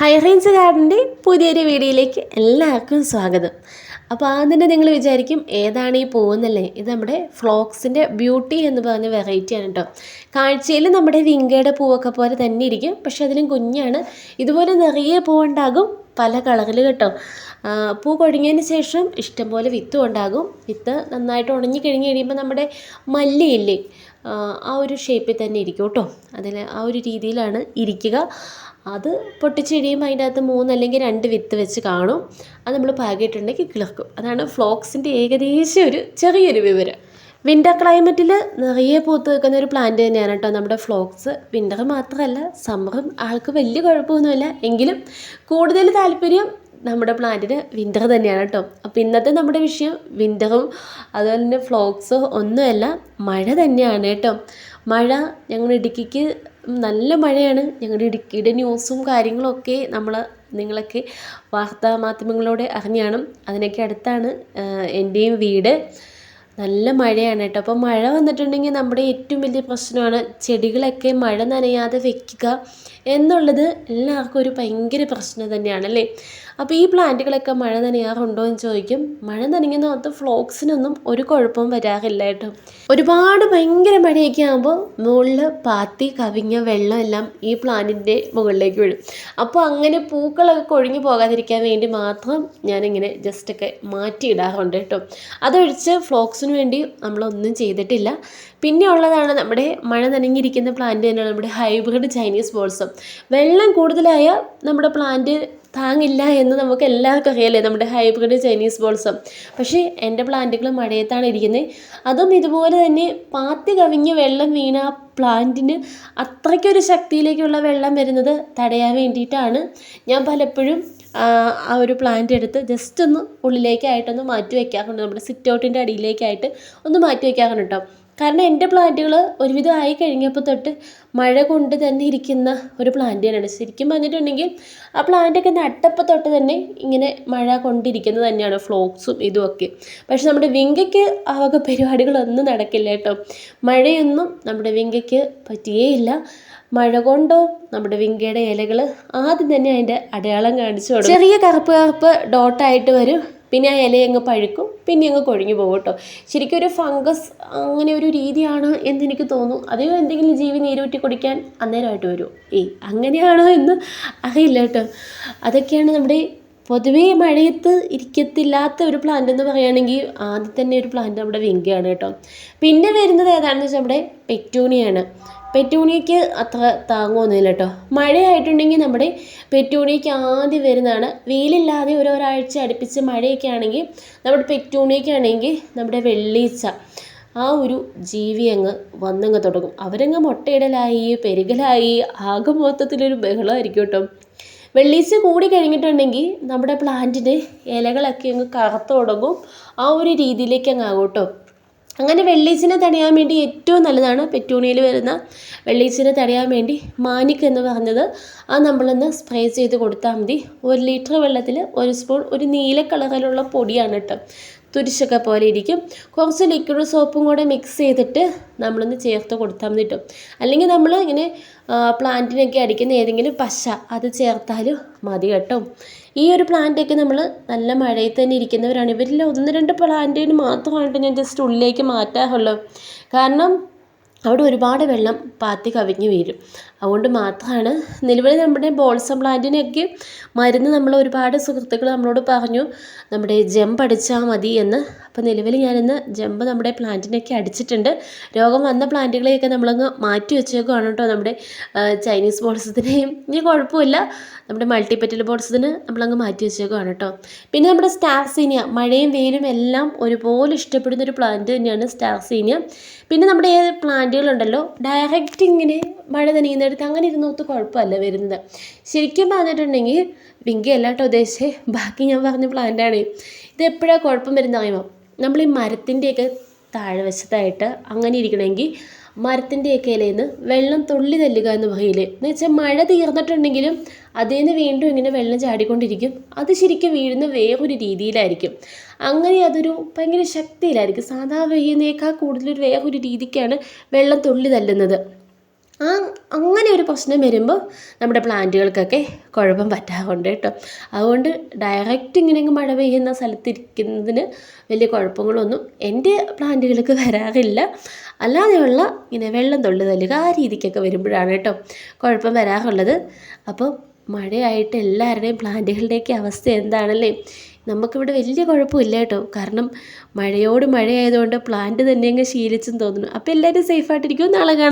High range ഗാർഡന്റെ പുതിയൊരു വീഡിയോയിലേക്ക് എല്ലാവർക്കും സ്വാഗതം. അപ്പോൾ ആദ്യം തന്നെ നിങ്ങൾ വിചാരിക്കും ഏതാണ് ഈ പോകുന്നല്ലേ? ഇത് നമ്മുടെ ഫ്ലോക്സിന്റെ ബ്യൂട്ടി എന്ന് പറഞ്ഞ വെറൈറ്റിയാണ് കേട്ടോ കാഴ്ചയിൽ നമ്മുടെ വിങ്കയുടെ പൂവൊക്കെ പോലെ തന്നെ ഇരിക്കും. പക്ഷെ അതിലും കുഞ്ഞാണ്. ഇതുപോലെ നിറയെ പൂവുണ്ടാകും പല കളറിൽ കേട്ടോ. പൂ കൊഴിഞ്ഞതിന് ശേഷം ഇഷ്ടംപോലെ വിത്തും ഉണ്ടാകും. വിത്ത് നന്നായിട്ട് ഉണങ്ങി കഴിഞ്ഞ് കഴിയുമ്പോൾ നമ്മുടെ മല്ലിയില്ലേ ആ, ഒരു ഷേപ്പിൽ തന്നെ ഇരിക്കും കേട്ടോ അതിൽ ആ ഒരു രീതിയിലാണ് ഇരിക്കുക. അത് പൊട്ടിച്ചെടിയും അതിന്റെ അകത്ത് മൂന്ന് അല്ലെങ്കിൽ രണ്ട് വിത്ത് വെച്ച് കാണും. അത് നമ്മൾ പാകിയിട്ടുണ്ടെങ്കിൽ കിളക്കും. അതാണ് ഫ്ലോക്സിന്റെ ഏകദേശം ഒരു ചെറിയൊരു വിവരം. വിന്റർ ക്ലൈമറ്റിൽ നിറയെ പൂത്ത് നിൽക്കുന്ന ഒരു പ്ലാന്റ് തന്നെയാണ് കേട്ടോ നമ്മുടെ ഫ്ലോക്സ്. വിന്റർ മാത്രമല്ല സമ്മറും ആൾക്ക് വലിയ കുഴപ്പമൊന്നുമില്ല. എങ്കിലും കൂടുതൽ താല്പര്യം നമ്മുടെ പ്ലാന്റിന് വിന്റർ തന്നെയാണ് കേട്ടോ. അപ്പോൾ ഇന്നത്തെ നമ്മുടെ വിഷയം വിന്ററും അതുപോലെ തന്നെ ഫ്ലോക്സോ ഒന്നുമല്ല മഴ തന്നെയാണ് കേട്ടോ. മഴ ഞങ്ങൾ ഇടുക്കിക്ക് നല്ല മഴയാണ്. ഞങ്ങളുടെ ഇടുക്കിയുടെ ന്യൂസും കാര്യങ്ങളൊക്കെ നമ്മൾ നിങ്ങളൊക്കെ വാർത്താ മാധ്യമങ്ങളിലൂടെ അറിഞ്ഞാണ്. അതിനൊക്കെ അടുത്താണ് എന്റെയും വീട്. നല്ല മഴയാണ് കേട്ടോ. അപ്പോൾ മഴ വന്നിട്ടുണ്ടെങ്കിൽ നമ്മുടെ ഏറ്റവും വലിയ പ്രശ്നമാണ് ചെടികളൊക്കെ മഴ നനയാതെ വെക്കുക എന്നുള്ളത് എല്ലാവർക്കും ഒരു ഭയങ്കര പ്രശ്നം തന്നെയാണല്ലേ? അപ്പോൾ ഈ പ്ലാന്റുകളൊക്കെ മഴ നനയാറുണ്ടോ എന്ന് ചോദിക്കും. മഴ നനയുന്നകത്ത് ഫ്ലോക്സിനൊന്നും ഒരു കുഴപ്പവും വരാറില്ല കേട്ടോ. ഒരുപാട് ഭയങ്കര മഴയൊക്കെ ആകുമ്പോൾ മുകളിൽ പാത്തി കവിഞ്ഞ വെള്ളം എല്ലാം ഈ പ്ലാന്റിന്റെ മുകളിലേക്ക് വീഴും. അപ്പോൾ അങ്ങനെ പൂക്കളൊക്കെ കൊഴിഞ്ഞു പോകാതിരിക്കാൻ വേണ്ടി മാത്രം ഞാനിങ്ങനെ ജസ്റ്റൊക്കെ മാറ്റിയിടാറുണ്ട് കേട്ടോ. അതൊഴിച്ച് ഫ്ലോക്സിന് വേണ്ടി നമ്മളൊന്നും ചെയ്തിട്ടില്ല. പിന്നെ ഉള്ളതാണ് നമ്മുടെ മഴ നനഞ്ഞിരിക്കുന്ന പ്ലാന്റ് തന്നെയാണ് നമ്മുടെ ഹൈബ്രിഡ് ചൈനീസ് ബോൾസം വെള്ളം കൂടുതലായ നമ്മുടെ പ്ലാന്റ് താങ്ങില്ല എന്ന് നമുക്ക് എല്ലാവർക്കും അറിയാലേ നമ്മുടെ ഹൈബ്രിഡ് ചൈനീസ് ബോൾസം പക്ഷേ എന്റെ പ്ലാന്റുകൾ മഴയത്താണ് ഇരിക്കുന്നത് അതും ഇതുപോലെ തന്നെ പാത്തി കവിഞ്ഞ് വെള്ളം വീണ പ്ലാന്റിന് അത്രയ്ക്കൊരു ശക്തിയിലേക്കുള്ള വെള്ളം വരുന്നത് തടയാൻ വേണ്ടിയിട്ടാണ് ഞാൻ പലപ്പോഴും ആ ഒരു പ്ലാന്റ് എടുത്ത് ജസ്റ്റ് ഒന്ന് ഉള്ളിലേക്കായിട്ടൊന്ന് മാറ്റി വയ്ക്കാറുണ്ട് നമ്മുടെ സിറ്റ് ഔട്ടിന്റെ അടിയിലേക്കായിട്ട് ഒന്ന് മാറ്റി വയ്ക്കാറുണ്ട് കേട്ടോ കാരണം എന്റെ പ്ലാന്റുകൾ ഒരുവിധം ആയി കഴിഞ്ഞപ്പോൾ തൊട്ട് മഴ കൊണ്ട് തന്നെ ഇരിക്കുന്ന ഒരു പ്ലാന്റ് തന്നെയാണ്. ശരിക്കും പറഞ്ഞിട്ടുണ്ടെങ്കിൽ ആ പ്ലാന്റൊക്കെ നട്ടപ്പോൾ തൊട്ട് തന്നെ ഇങ്ങനെ മഴ കൊണ്ടിരിക്കുന്നത് തന്നെയാണ് ഫ്ലോക്സും ഇതുമൊക്കെ പക്ഷെ നമ്മുടെ വിങ്കയ്ക്ക് ആ വക പരിപാടികളൊന്നും നടക്കില്ല കേട്ടോ. മഴയൊന്നും നമ്മുടെ വിങ്കയ്ക്ക് പറ്റിയേയില്ല. മഴ കൊണ്ടോ നമ്മുടെ വിങ്കയുടെ ഇലകൾ ആദ്യം തന്നെ അതിന്റെ അടയാളം കാണിച്ചു ചെറിയ കറുപ്പ് കറുപ്പ് ഡോട്ടായിട്ട് വരും. പിന്നെ ആ ഇല അങ്ങ് പഴുക്കും പിന്നെ അങ്ങ് കൊഴിഞ്ഞു പോകും കേട്ടോ. ശരിക്കും ഒരു ഫംഗസ് അങ്ങനെ ഒരു രീതിയാണ് എന്ന് എനിക്ക് തോന്നുന്നു. അതോ എന്തെങ്കിലും ജീവി നീരൂറ്റി കുടിക്കാൻ അന്നേരമായിട്ട് വരുമോ ഏയ് അങ്ങനെയാണോ എന്ന് അറിയില്ല കേട്ടോ. അതൊക്കെയാണ് നമ്മുടെ പൊതുവേ മഴയത്ത് ഇരിക്കത്തില്ലാത്ത ഒരു പ്ലാന്റ് എന്ന് പറയുകയാണെങ്കിൽ ആദ്യം തന്നെ ഒരു പ്ലാന്റ് നമ്മുടെ വിങ്കയാണ് കേട്ടോ. പിന്നെ വരുന്നത് ഏതാണെന്ന് വെച്ചാൽ നമ്മുടെ പെറ്റൂണിയാണ്. പെറ്റൂണിയയ്ക്ക് അത്ര താങ്ങുമൊന്നുമില്ല കേട്ടോ. മഴയായിട്ടുണ്ടെങ്കിൽ നമ്മുടെ പെറ്റൂണിയയ്ക്ക് ആദ്യം വരുന്നതാണ്. വെയിലില്ലാതെ ഒരു ഒരാഴ്ച അടുപ്പിച്ച് മഴയൊക്കെ ആണെങ്കിൽ നമ്മുടെ പെറ്റൂണിയയ്ക്ക് ആണെങ്കിൽ നമ്മുടെ വെള്ളീച്ച ആ ഒരു ജീവി അങ്ങ് വന്നങ്ങ് തുടങ്ങും. അവരങ്ങ് മുട്ടയിടലായി പെരുകലായി ആകെ മൊത്തത്തിലൊരു ബഹളമായിരിക്കും കേട്ടോ. വെള്ളീച്ച കൂടി കഴിഞ്ഞിട്ടുണ്ടെങ്കിൽ നമ്മുടെ പ്ലാന്റിന്റെ ഇലകളൊക്കെ അങ്ങ് കറുത്ത് തുടങ്ങും. ആ ഒരു രീതിയിലേക്ക് അങ്ങ് ആകും അങ്ങനെ വെള്ളീച്ചിനെ തടയാൻ വേണ്ടി ഏറ്റവും നല്ലതാണ് പെറ്റൂണിയിൽ വരുന്ന വെള്ളീച്ചിനെ തടയാൻ വേണ്ടി മാനിക് എന്ന് പറഞ്ഞത്. അത് നമ്മളൊന്ന് സ്പ്രേ ചെയ്ത് കൊടുത്താൽ മതി. ഒരു ലിറ്റർ വെള്ളത്തിൽ ഒരു സ്പൂൺ ഒരു നീല കളറിലുള്ള പൊടിയാണ് കേട്ടോ. തുരിശൊക്കെ പോലെ ഇരിക്കും. കുറച്ച് ലിക്വിഡ് സോപ്പും കൂടെ മിക്സ് ചെയ്തിട്ട് നമ്മളൊന്ന് ചേർത്ത് കൊടുത്താൽ മതി കിട്ടും അല്ലെങ്കിൽ നമ്മൾ ഇങ്ങനെ പ്ലാന്റിനൊക്കെ അടിക്കുന്ന ഏതെങ്കിലും പശ അത് ചേർത്താലും മതി കേട്ടോ. ഈ ഒരു പ്ലാന്റൊക്കെ നമ്മൾ നല്ല മഴയിൽ തന്നെ ഇരിക്കുന്നവരാണ്. ഇവരിൽ ഒന്ന് രണ്ട് പ്ലാന്റിന് മാത്രമായിട്ട് ഞാൻ ജസ്റ്റ് ഉള്ളിലേക്ക് മാറ്റാറുള്ളൂ. കാരണം അവിടെ ഒരുപാട് വെള്ളം പാത്തി കവിഞ്ഞ് വീഴും. അതുകൊണ്ട് മാത്രമാണ് നിലവിൽ നമ്മുടെ ബോൾസം പ്ലാന്റിനൊക്കെ മരുന്ന് നമ്മൾ ഒരുപാട് സുഹൃത്തുക്കൾ നമ്മളോട് പറഞ്ഞു നമ്മുടെ ജെം അടിച്ചാൽ മതി എന്ന് അപ്പോൾ നിലവിൽ ഞാനിന്ന് ജമ്പ് നമ്മുടെ പ്ലാന്റിനൊക്കെ അടിച്ചിട്ടുണ്ട്. രോഗം വന്ന പ്ലാന്റുകളെയൊക്കെ നമ്മളങ്ങ് മാറ്റി വെച്ചേക്കുവാണ് കേട്ടോ നമ്മുടെ ചൈനീസ് ബോൾസത്തിനെയും ഇനി കുഴപ്പമില്ല. നമ്മുടെ മൾട്ടിപ്പറ്റൽ ബോൾസത്തിന് നമ്മളങ്ങ് മാറ്റി വെച്ചേക്കുവാണ് കേട്ടോ. പിന്നെ നമ്മുടെ സ്റ്റാർസീനിയ മഴയും വെയിലും എല്ലാം ഒരുപോലെ ഇഷ്ടപ്പെടുന്ന ഒരു പ്ലാന്റ് തന്നെയാണ് സ്റ്റാർസീനിയ. പിന്നെ നമ്മുടെ പ്ലാന്റുകളുണ്ടല്ലോ ഡയറക്റ്റ് ഇങ്ങനെ മഴ നനയുന്നിടത്ത് അങ്ങനെ ഇരുന്നോത്ത് കുഴപ്പമല്ല വരുന്നത്. ശരിക്കും പറഞ്ഞിട്ടുണ്ടെങ്കിൽ വിങ്കി അല്ല കേട്ടോ ഉദ്ദേശിച്ചേ ബാക്കി ഞാൻ പറഞ്ഞ പ്ലാന്റാണ്. ഇത് എപ്പോഴാണ് കുഴപ്പം വരുന്നത് അറിയുമോ? നമ്മൾ ഈ മരത്തിന്റെയൊക്കെ താഴെ വശത്തായിട്ട് അങ്ങനെ ഇരിക്കണമെങ്കിൽ മരത്തിന്റെയൊക്കെ ഇലയിൽ നിന്ന് വെള്ളം തുള്ളി തല്ലുക എന്ന് വകയിൽ. എന്ന് വെച്ചാൽ മഴ തീർന്നിട്ടുണ്ടെങ്കിലും അതിൽ നിന്ന് വീണ്ടും ഇങ്ങനെ വെള്ളം ചാടിക്കൊണ്ടിരിക്കും. അത് ശരിക്കും വീഴുന്ന വേറൊരു രീതിയിലായിരിക്കും. അങ്ങനെ അതൊരു ഭയങ്കര ശക്തിയിലായിരിക്കും. സാധാ പെയ്യുന്നേക്കാൾ കൂടുതലൊരു വേറൊരു രീതിക്കാണ് വെള്ളം തുള്ളി തല്ലുന്നത്. ആ അങ്ങനെ ഒരു പ്രശ്നം വരുമ്പോൾ നമ്മുടെ പ്ലാന്റുകൾക്കൊക്കെ കുഴപ്പം പറ്റാറുണ്ട് കേട്ടോ. അതുകൊണ്ട് ഡയറക്റ്റ് ഇങ്ങനെ മഴ പെയ്യുന്ന സ്ഥലത്തിരിക്കുന്നതിന് വലിയ കുഴപ്പങ്ങളൊന്നും എന്റെ പ്ലാന്റുകൾക്ക് വരാറില്ല. അല്ലാതെയുള്ള ഇങ്ങനെ വെള്ളം തൊള്ളി തല്ലുക ആ രീതിക്കൊക്കെ വരുമ്പോഴാണ് കേട്ടോ കുഴപ്പം വരാറുള്ളത്. അപ്പോൾ മഴയായിട്ട് എല്ലാവരുടെയും പ്ലാന്റുകളുടെയൊക്കെ അവസ്ഥ എന്താണല്ലേ? നമുക്കിവിടെ വലിയ കുഴപ്പമില്ല കേട്ടോ. കാരണം മഴയോട് മഴയായതുകൊണ്ട് പ്ലാന്റ് തന്നെ അങ്ങ് ശീലിച്ചെന്ന് തോന്നുന്നു. അപ്പോൾ എല്ലാവരും സേഫായിട്ടിരിക്കും നാളെ കാണാം.